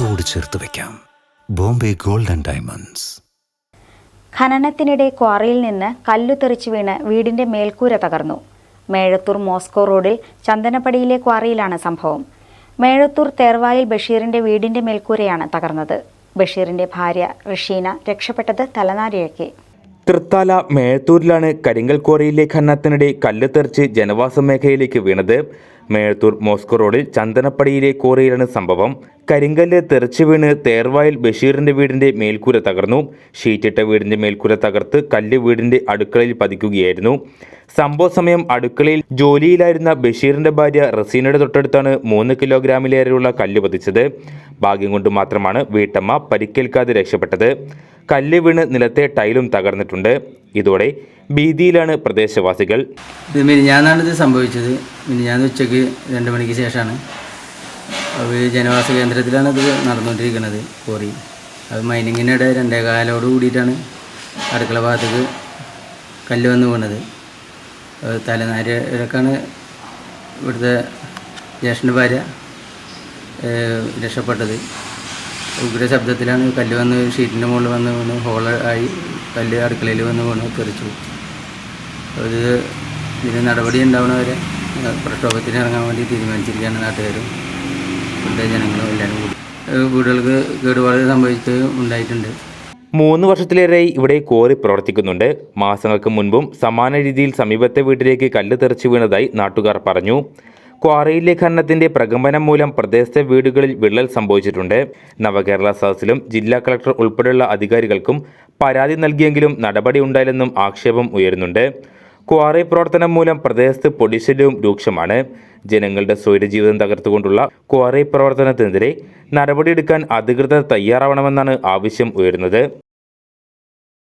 ചേർത്ത് വെക്കാം. Bombay gold and diamonds. ഖനനത്തിനിടെ ക്വാറിയിൽ നിന്ന് കല്ലു തെറിച്ചു വീണ് വീടിന്റെ മേൽക്കൂര തകർന്നു. മേഴത്തൂർ മോസ്കോ റോഡിൽ ചന്ദനപ്പടിയിലെ ക്വാറിയിലാണ് സംഭവം. മേഴത്തൂർ തേർവായിൽ ബഷീറിന്റെ വീടിന്റെ മേൽക്കൂരയാണ് തകർന്നത്. ബഷീറിന്റെ ഭാര്യ റഷീന രക്ഷപ്പെട്ടത് തലനാരിഴയ്ക്ക്. തൃത്താല മേഴത്തൂരിലാണ് കരിങ്കൽ ക്വാറിയിലെ ഖനനത്തിനിടെ കല്ല് തെറിച്ച് ജനവാസ മേഖലയിലേക്ക് വീണത്. മേഴത്തൂർ മോസ്കോ റോഡിൽ ചന്ദനപ്പടിയിലെ ക്വാറിയിലാണ് സംഭവം. കരിങ്കല്ല് തെറിച്ച് വീണ് തേർവായിൽ ബഷീറിന്റെ വീടിന്റെ മേൽക്കൂര തകർന്നു. ഷീറ്റിട്ട വീടിന്റെ മേൽക്കൂര തകർത്ത് കല്ല് വീടിന്റെ അടുക്കളയിൽ പതിക്കുകയായിരുന്നു. സംഭവ സമയം അടുക്കളയിൽ ജോലിയിലായിരുന്ന ബഷീറിന്റെ ഭാര്യ റസീനയുടെ തൊട്ടടുത്താണ് മൂന്ന് കിലോഗ്രാമിലേറെയുള്ള കല്ല് പതിച്ചത്. ഭാഗ്യം കൊണ്ട് മാത്രമാണ് വീട്ടമ്മ പരിക്കേൽക്കാതെ രക്ഷപ്പെട്ടത്. കല്ല് വീണ് നിലത്തെ ടൈലും തകർന്നിട്ടുണ്ട്. ഇതോടെ ഭീതിയിലാണ് പ്രദേശവാസികൾ. ഇത് സംഭവിച്ചത്. മിനിഞ്ഞാന്ന് ഉച്ചയ്ക്ക് രണ്ട് മണിക്ക് ശേഷമാണ്. അവർ ജനവാസ കേന്ദ്രത്തിലാണ് ഇത് നടന്നുകൊണ്ടിരിക്കുന്നത് കോറി അത് മൈനിങ്ങിനിടെ രണ്ടേ കാലോട് കൂടിയിട്ടാണ് അടുക്കള ഭാഗത്തേക്ക് കല്ല് വന്ന് വീണത്. അത് തലനാരിഴക്കാണ് ഇവിടുത്തെ ജ്യേഷ്ഠന്റെ ഭാര്യ രക്ഷപ്പെട്ടത്. ഉഗ്ര ശബ്ദത്തിലാണ് കല്ല് വന്ന് ഷീറ്റിന്റെ മുകളിൽ വന്ന് വീണ് ഹോൾ ആയി കല്ല് അടുക്കളയിൽ വന്ന് വീണ് തെറിച്ചു അത് ഇതിന് നടപടി ഉണ്ടാവണവരെ പ്രക്ഷോഭത്തിന് ഇറങ്ങാൻ വേണ്ടി തീരുമാനിച്ചിരിക്കുകയാണ് നാട്ടുകാരും. ഇവിടുത്തെ ജനങ്ങളും എല്ലാവരും കൂടി. വീടുകൾക്ക് കേടുപാട് സംഭവിച്ച് ഉണ്ടായിട്ടുണ്ട്. മൂന്ന് വർഷത്തിലേറെയായി ഇവിടെ കോറി പ്രവർത്തിക്കുന്നുണ്ട്. മാസങ്ങൾക്ക് മുൻപും സമാന രീതിയിൽ സമീപത്തെ വീട്ടിലേക്ക് കല്ല് തെറിച്ചു വീണതായി നാട്ടുകാർ പറഞ്ഞു. ക്വാറിയിലെ ഖനനത്തിന്റെ പ്രകമ്പനം മൂലം പ്രദേശത്തെ വീടുകളിൽ വിള്ളൽ സംഭവിച്ചിട്ടുണ്ട്. നവകേരള സദസ്സിലും ജില്ലാ കളക്ടർ ഉൾപ്പെടെയുള്ള അധികാരികൾക്കും പരാതി നൽകിയെങ്കിലും നടപടി ഉണ്ടായില്ലെന്നും ആക്ഷേപം ഉയരുന്നുണ്ട്. ക്വാറി പ്രവർത്തനം മൂലം പ്രദേശത്ത് പൊടിശല്യവും രൂക്ഷമാണ്. ജനങ്ങളുടെ സ്വൈരജീവിതം തകർത്തുകൊണ്ടുള്ള ക്വാറി പ്രവർത്തനത്തിനെതിരെ നടപടിയെടുക്കാൻ അധികൃതർ തയ്യാറാവണമെന്നാണ് ആവശ്യം ഉയരുന്നത്.